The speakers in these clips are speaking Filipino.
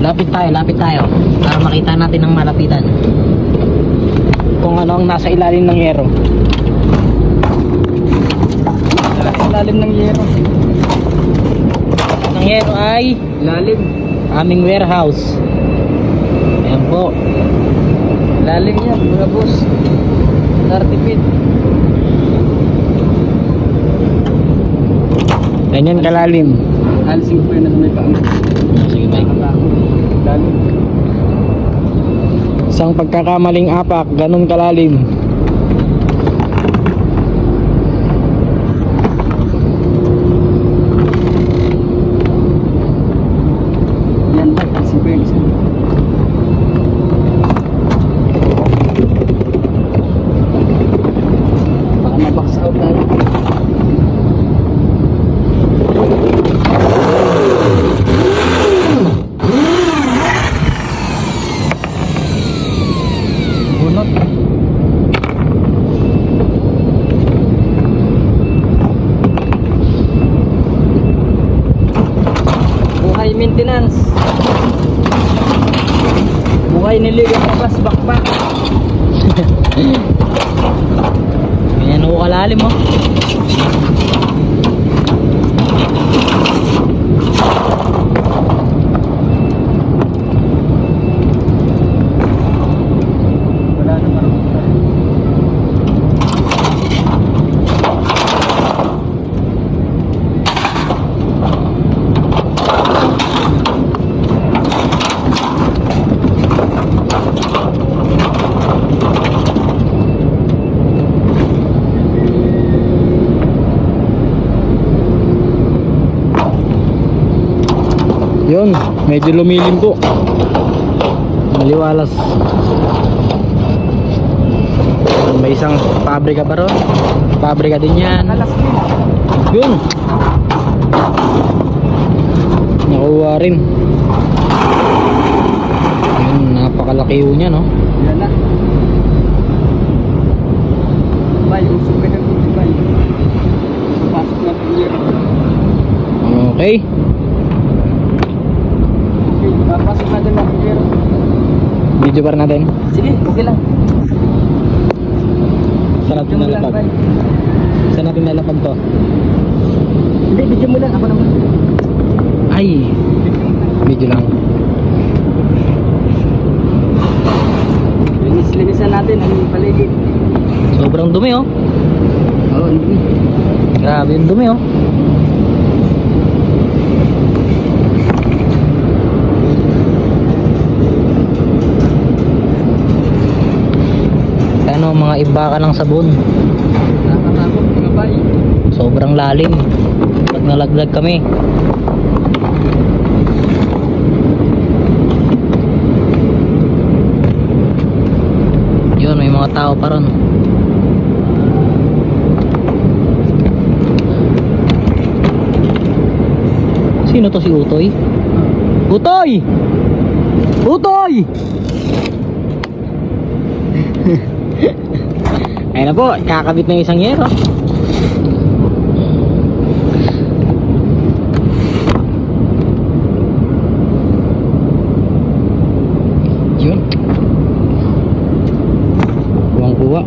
Lapit tayo, lapit tayo. Para makita natin ang malapitan. Kung ano ang nasa ilalim ng yero. Lalim ng yero. Ang yero ay Lalim. aming warehouse. Ayan po. Lalim yan, mga boss. 30 feet. Ganyan kalalim. Ko yun na may pang. Lalim. Isang pagkakamaling apak, ganun kalalim. Yan pa, alisin ko Buhay niligat na bas bakbak. Ganyan ako kalalim oh. Wala na marunong tayo. Yun, medyo lumilim po. Maliwalas. May isang pabrika pa ron. Pabrika din yan. Yun. Nakuha rin. Yun, napakalaki yun niya, no? Yan na. Bay, usok ka na dito, bay. Pasok na ng yero. Okay. Okay, papasok na din ng. Video pa rin natin. Sige, okay lang. Saan natin Video nalapag? Saan natin nalapag to? Hindi, video mo lang. Ako naman. Ay, Video lang. video. Linis-linisan natin ang paligid. Sobrang dumi, oh. Oo, hindi. Grabe yung dumi, oh. Ano, mga iba ka ng sabon. Sobrang lalim. Pag nalaglag kami. Yun, may mga tao pa ron. Sino to si Utoy? Utoy! Utoy! Ayun na po, kakabit na yung isang yero. Yun. Kuwang kuwa.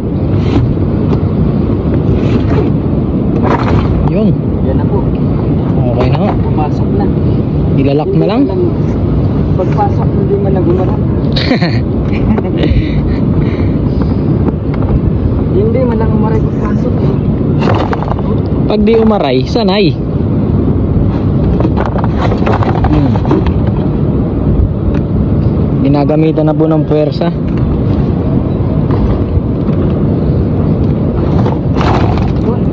Yun. Yan na po. Okay na ho. Pumasok na. Ilalak na lang. Pagpasok, hindi man nagumaran. hindi man lang umaray pagpasok. eh. Pag di umaray, sanay. Hmm. Ginagamitan na po ng puwersa.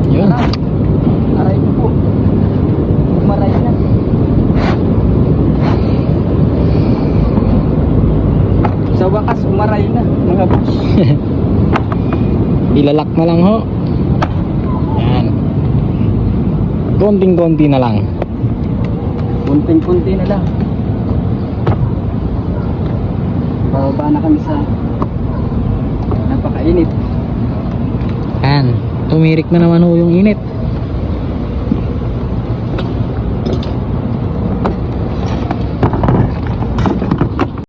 Yun. Aray ko po. Umaray na. Sa wakas, umaray na. Mga boss. Ilalak na lang ho. Yan. Konting-konti na lang. Kunting-kunti na lang. Bababa na kami sa napakainit. Yan. Tumirik na naman ho yung init.